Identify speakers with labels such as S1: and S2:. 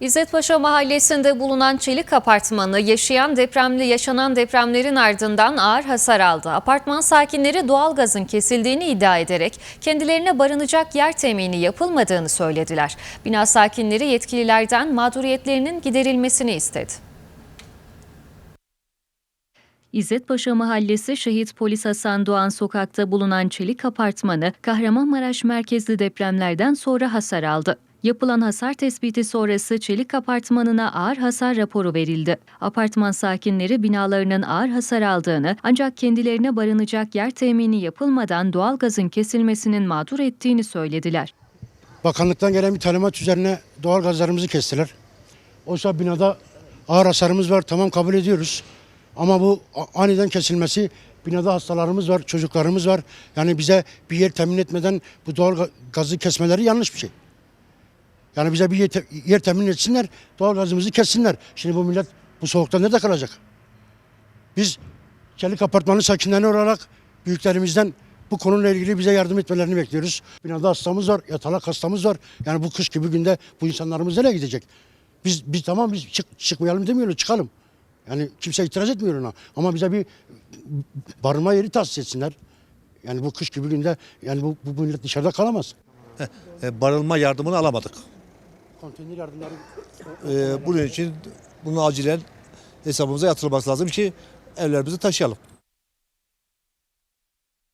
S1: İzzetpaşa mahallesinde bulunan Çelik Apartmanı yaşayan depremli yaşanan depremlerin ardından ağır hasar aldı. Apartman sakinleri doğalgazın kesildiğini iddia ederek kendilerine barınacak yer temini yapılmadığını söylediler. Bina sakinleri yetkililerden mağduriyetlerinin giderilmesini istedi. İzzetpaşa Mahallesi Şehit Polis Hasan Doğan sokakta bulunan Çelik Apartmanı Kahramanmaraş merkezli depremlerden sonra hasar aldı. Yapılan hasar tespiti sonrası Çelik Apartmanı'na ağır hasar raporu verildi. Apartman sakinleri binalarının ağır hasar aldığını ancak kendilerine barınacak yer temini yapılmadan doğalgazın kesilmesinin mağdur ettiğini söylediler.
S2: Bakanlıktan gelen bir talimat üzerine doğal gazlarımızı kestiler. Oysa binada ağır hasarımız var tamam kabul ediyoruz. Ama bu aniden kesilmesi binada hastalarımız var, çocuklarımız var. Yani bize bir yer temin etmeden bu doğal ga- gazı kesmeleri yanlış bir şey. Yani bize bir yer, te- yer temin etsinler, doğal gazımızı kessinler. Şimdi bu millet bu soğukta nerede kalacak? Biz Çelik Apartmanı sakinleri olarak büyüklerimizden bu konuyla ilgili bize yardım etmelerini bekliyoruz. Binada hastamız var, yatalak hastamız var. Yani bu kış gibi günde bu insanlarımız nereye gidecek? Biz biz tamam biz çık, çıkmayalım demiyoruz, çıkalım. Yani kimse itiraz etmiyor ona. Ama bize bir barınma yeri tahsis etsinler. Yani bu kış gibi günde yani bu, bu millet dışarıda kalamaz.
S3: e, barınma yardımını alamadık.
S2: Konteyner yardımları
S3: E, bunun için bunu acilen hesabımıza yatırılması lazım ki evlerimizi taşıyalım.